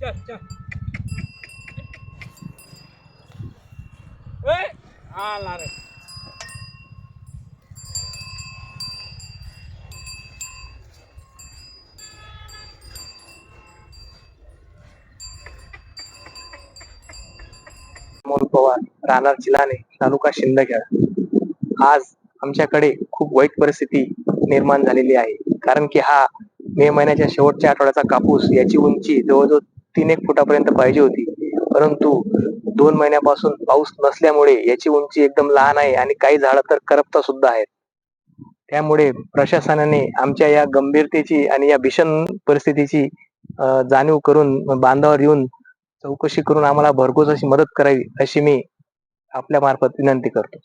चल चल. ए, आला रे. अमोल पवार राहणार चिलाने तालुका शिंदखेडा. आज आमच्याकडे खूप वाईट परिस्थिती निर्माण झालेली आहे. कारण की हा मे महिन्याच्या शेवटच्या आठवड्याचा कापूस याची उंची जवळजवळ तीन एक फुटापर्यंत पाहिजे होती. परंतु दोन महिन्यापासून पाऊस नसल्यामुळे याची उंची एकदम लहान आहे आणि काही झाडं तर करपता सुद्धा आहेत. त्यामुळे प्रशासनाने आमच्या या गंभीरतेची आणि या भीषण परिस्थितीची जाणीव करून बांधावर येऊन चौकशी करून आम्हाला भरघोस अशी मदत करावी अशी मी आपल्या मार्फत विनंती करतो.